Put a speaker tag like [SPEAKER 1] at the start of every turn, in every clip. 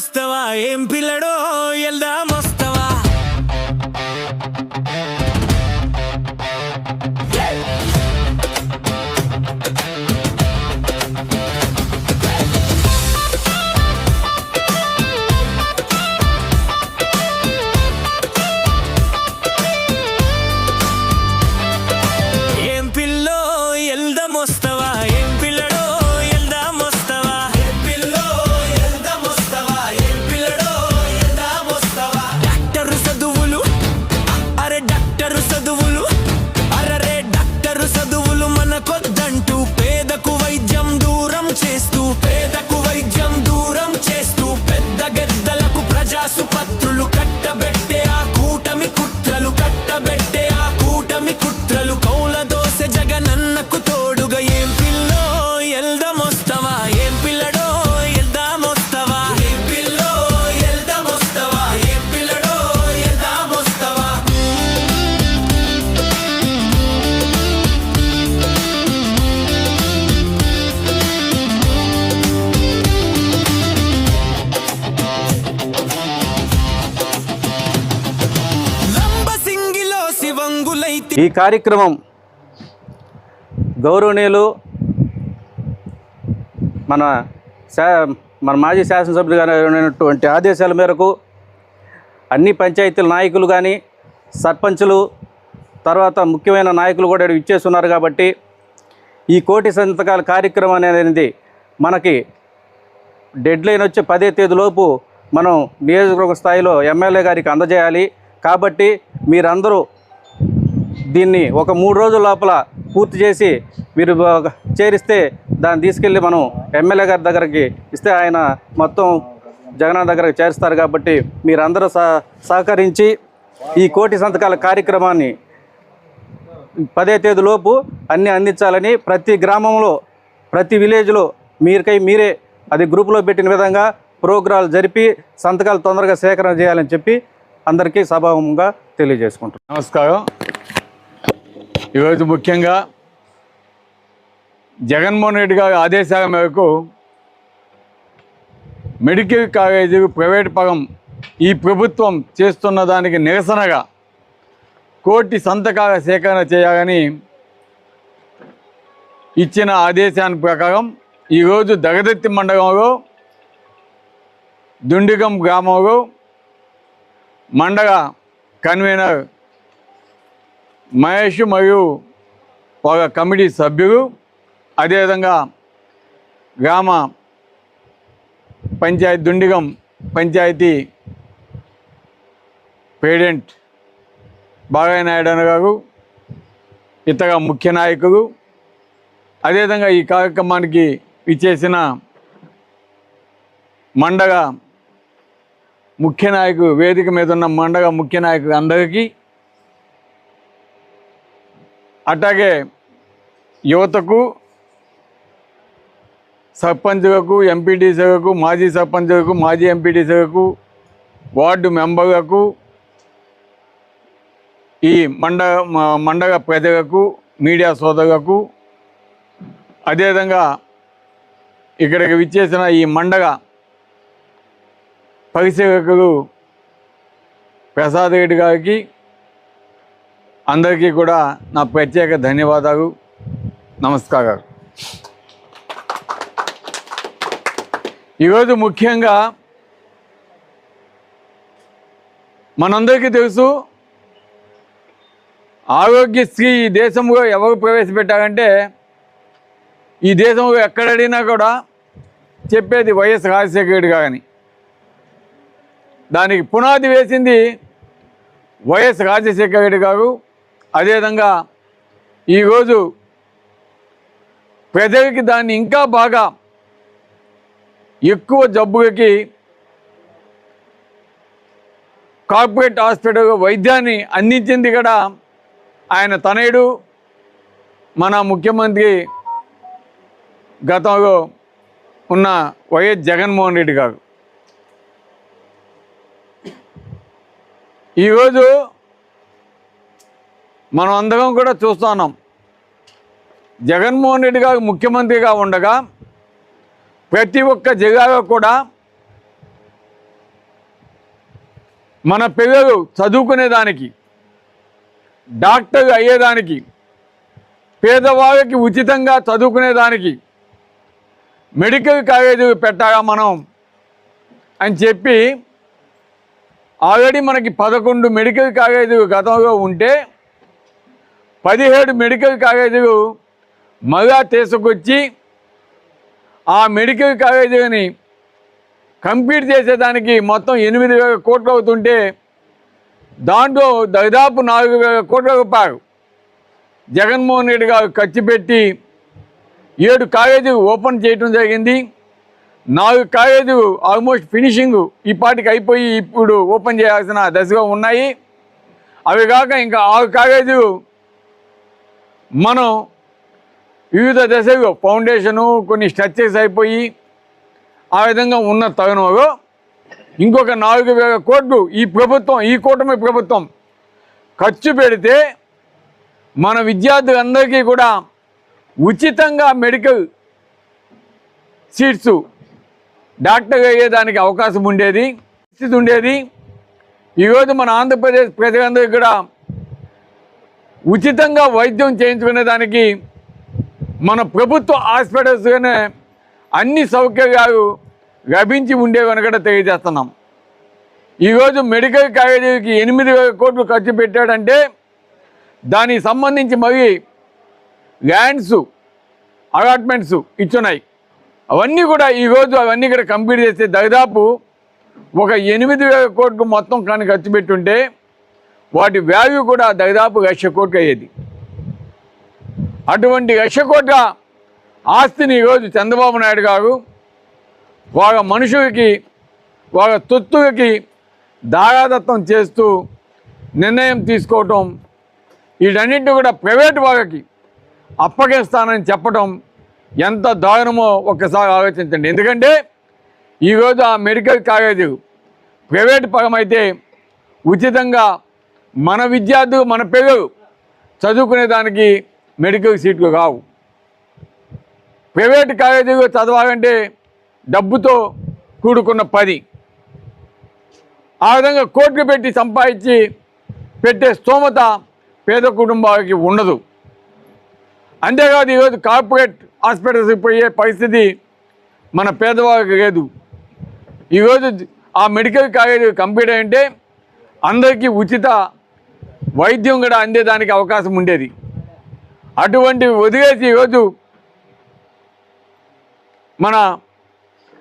[SPEAKER 1] ఏం ఏం పిల్లడో వెళ్దాం
[SPEAKER 2] ఈ కార్యక్రమం గౌరవనీయులు మన శా మన మాజీ శాసనసభ్యులు గారైనటువంటి ఆదేశాల మేరకు అన్ని పంచాయతీల నాయకులు కానీ సర్పంచులు తర్వాత ముఖ్యమైన నాయకులు కూడా ఇచ్చేస్తున్నారు కాబట్టి ఈ కోటి సంతకాల కార్యక్రమం అనేది మనకి డెడ్ లైన్ వచ్చే పదే తేదీలోపు మనం నియోజకవర్గ స్థాయిలో ఎమ్మెల్యే గారికి అందజేయాలి. కాబట్టి మీరందరూ దీన్ని ఒక మూడు రోజుల లోపల పూర్తి చేసి మీరు చేరిస్తే దాన్ని తీసుకెళ్ళి మనం ఎమ్మెల్యే గారి దగ్గరికి ఇస్తే ఆయన మొత్తం జగన్ దగ్గరకు చేరుస్తారు కాబట్టి మీరందరూ సహ సహకరించి ఈ కోటి సంతకాల కార్యక్రమాన్ని పదే తేదీలోపు అన్నీ అందించాలని ప్రతి గ్రామంలో ప్రతి విలేజ్లో మీరికై మీరే అది గ్రూపులో పెట్టిన విధంగా ప్రోగ్రాలు జరిపి సంతకాలు తొందరగా సేకరణ చేయాలని చెప్పి అందరికీ సభాముఖంగా తెలియజేసుకుంటున్నాను
[SPEAKER 3] నమస్కారం. ఈరోజు ముఖ్యంగా జగన్మోహన్ రెడ్డి గారి ఆదేశాల మేరకు మెడికల్ కాలేజీ ప్రైవేట్ పరం ఈ ప్రభుత్వం చేస్తున్న దానికి నిరసనగా కోటి సంతకాల సేకరణ చేయాలని ఇచ్చిన ఆదేశాన్ని ప్రకారం ఈరోజు దగదత్తి మండలంలో దుండిగం గ్రామంలో మండల కన్వీనర్ మహేష్ మరియు ఒక కమిటీ సభ్యులు అదేవిధంగా గ్రామ పంచాయతీ దుండిగం పంచాయతీ ప్రెసిడెంట్ బాగాయ నాయుడు అన్న గారు ఇతర ముఖ్య నాయకులు అదేవిధంగా ఈ కార్యక్రమానికి ఇచ్చేసిన మండగ ముఖ్య నాయకుడు వేదిక మీద ఉన్న మండగ ముఖ్య నాయకులు అందరికీ అట్లాగే యువతకు సర్పంచులకు ఎంపీటీసీలకు మాజీ సర్పంచులకు మాజీ ఎంపీటీసీలకు వార్డు మెంబర్లకు ఈ మండ మండగ ప్రజలకు మీడియా సోదరులకు అదేవిధంగా ఇక్కడికి విచ్చేసిన ఈ మండగ పరిశీలకులు ప్రసాద్ రెడ్డి గారికి అందరికీ కూడా నా ప్రత్యేక ధన్యవాదాలు. నమస్కారాలు ఈరోజు ముఖ్యంగా మనందరికీ తెలుసు ఆరోగ్యశ్రీ ఈ దేశంలో ఎవరు ప్రవేశపెట్టారంటే ఈ దేశంలో ఎక్కడ అడిగినా కూడా చెప్పేది వైఎస్ రాజశేఖర రెడ్డి గారని. దానికి పునాది వేసింది వైఎస్ రాజశేఖర రెడ్డి గారు. అదేవిధంగా ఈరోజు ప్రజలకి దాన్ని ఇంకా బాగా ఎక్కువ జబ్బులకి కార్పొరేట్ హాస్పిటల్ వైద్యాన్ని అందించింది కూడా ఆయన తనయుడు మన ముఖ్యమంత్రి గతంలో ఉన్న వైఎస్ జగన్మోహన్ రెడ్డి గారు. ఈరోజు మనం అందరం కూడా చూస్తున్నాం జగన్మోహన్ రెడ్డి గారు ముఖ్యమంత్రిగా ఉండగా ప్రతి ఒక్క జిల్లాలో కూడా మన పిల్లలు చదువుకునేదానికి డాక్టర్ అయ్యేదానికి పేదవాళ్ళకి ఉచితంగా చదువుకునేదానికి మెడికల్ కాలేజీలు పెట్టాలా మనం అని చెప్పి ఆల్రెడీ మనకి పదకొండు మెడికల్ కాలేజీలు గతంలో ఉంటే పదిహేడు మెడికల్ కాలేజీలు మళ్ళా తీసుకొచ్చి ఆ మెడికల్ కాలేజీని కంప్లీట్ చేసేదానికి మొత్తం ఎనిమిది వేల కోట్లు అవుతుంటే దాంట్లో దాదాపు నాలుగు వేల కోట్ల రూపాయలు జగన్మోహన్ రెడ్డి గారు ఖర్చు పెట్టి ఏడు కాలేజీలు ఓపెన్ చేయడం జరిగింది. నాలుగు కాలేజీలు ఆల్మోస్ట్ ఫినిషింగ్ ఈ పాటికి అయిపోయి ఇప్పుడు ఓపెన్ చేయాల్సిన దశగా ఉన్నాయి. అవి కాక ఇంకా ఆరు కాలేజీలు మనం వివిధ దశలు ఫౌండేషను కొన్ని స్ట్రక్చర్స్ అయిపోయి ఆ విధంగా ఉన్న తగినవో ఇంకొక నాలుగు వేల కోట్లు ఈ ప్రభుత్వం ఈ కూటమి ప్రభుత్వం ఖర్చు పెడితే మన విద్యార్థులందరికీ కూడా ఉచితంగా మెడికల్ సీట్స్ డాక్టర్ అయ్యేదానికి అవకాశం ఉండేది పరిస్థితి ఉండేది. ఈరోజు మన ఆంధ్రప్రదేశ్ ప్రజలందరికీ కూడా ఉచితంగా వైద్యం చేయించుకునే దానికి మన ప్రభుత్వ హాస్పిటల్స్లోనే అన్ని సౌకర్యాలు లభించి ఉండేవని కూడా తెలియజేస్తున్నాం. ఈరోజు మెడికల్ కాలేజీకి ఎనిమిది వేల కోట్లు ఖర్చు పెట్టాడంటే దానికి సంబంధించి మరి ల్యాండ్స్ అలాట్మెంట్స్ ఇచ్చున్నాయి. అవన్నీ కూడా ఈరోజు అవన్నీ కూడా కంప్లీట్ చేస్తే దాదాపు ఒక ఎనిమిది వేల కోట్లు మొత్తం కానీ ఖర్చు పెట్టుంటే వాటి వాల్యూ కూడా దాదాపు లక్ష కోట్లు అయ్యేది. అటువంటి లక్ష కోట్ల ఆస్తిని ఈరోజు చంద్రబాబు నాయుడు గారు వాళ్ళ మనుషులకి వాళ్ళ తొత్తులకి దారాదత్తం చేస్తూ నిర్ణయం తీసుకోవటం వీటన్నింటినీ కూడా ప్రైవేట్ వాళ్ళకి అప్పగిస్తానని చెప్పటం ఎంత దారుణమో ఒక్కసారి ఆలోచించండి. ఎందుకంటే ఈరోజు ఆ మెడికల్ కాలేజీ ప్రైవేట్ పరమైతే ఉచితంగా మన విద్యార్థులు మన పిల్లలు చదువుకునే దానికి మెడికల్ సీట్లు కావు. ప్రైవేట్ కాలేజీలో చదవాలంటే డబ్బుతో కూడుకున్న పని. ఆ విధంగా కోట్లు పెట్టి సంపాదించి పెట్టే స్తోమత పేద కుటుంబాలకి ఉండదు. అంతేకాదు ఈరోజు కార్పొరేట్ హాస్పిటల్స్కి పోయే పరిస్థితి మన పేదవాళ్ళకి లేదు. ఈరోజు ఆ మెడికల్ కాలేజ్ కంప్లీట్ అంటే అందరికీ ఉచిత వైద్యం కూడా అందేదానికి అవకాశం ఉండేది. అటువంటి వదిలేసి ఈరోజు మన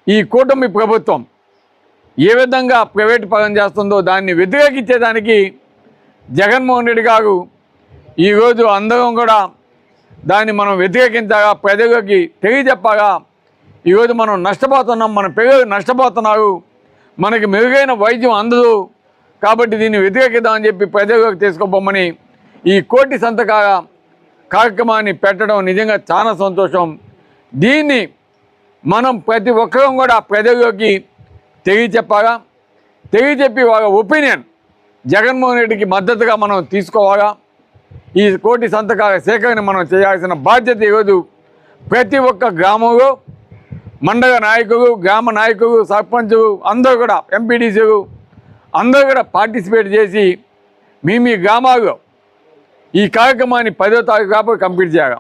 [SPEAKER 3] ఈ కూటమి ప్రభుత్వం ఏ విధంగా ప్రైవేట్ పరం చేస్తుందో దాన్ని వ్యతిరేకించేదానికి జగన్మోహన్ రెడ్డి గారు ఈరోజు అందరం కూడా దాన్ని మనం వ్యతిరేకించగా ప్రజలకి తెలియజెప్పగా ఈరోజు మనం నష్టపోతున్నాం మన పిల్లలు నష్టపోతున్నారు మనకి మెరుగైన వైద్యం అందదు. కాబట్టి దీన్ని వ్యతిరేకిద్దామని చెప్పి ప్రజలకు తీసుకుపోమని ఈ కోటి సంతకాల కార్యక్రమాన్ని పెట్టడం నిజంగా చాలా సంతోషం. దీన్ని మనం ప్రతి ఒక్కరం కూడా ప్రజల్లోకి తెలియచెప్పాలా? తెలియచెప్పి వాళ్ళ ఒపీనియన్ జగన్మోహన్ రెడ్డికి మద్దతుగా మనం తీసుకోవాలా? ఈ కోటి సంతకాల సేకరణ మనం చేయాల్సిన బాధ్యత ఈరోజు ప్రతి ఒక్క గ్రామంలో మండల నాయకులు గ్రామ నాయకులు సర్పంచులు అందరూ కూడా ఎంపీడీసీలు అందరూ కూడా పార్టిసిపేట్ చేసి మీ మీ గ్రామాల్లో ఈ కార్యక్రమాన్ని పదో తారీఖు కాబట్టి కంప్లీట్ చేయాలి.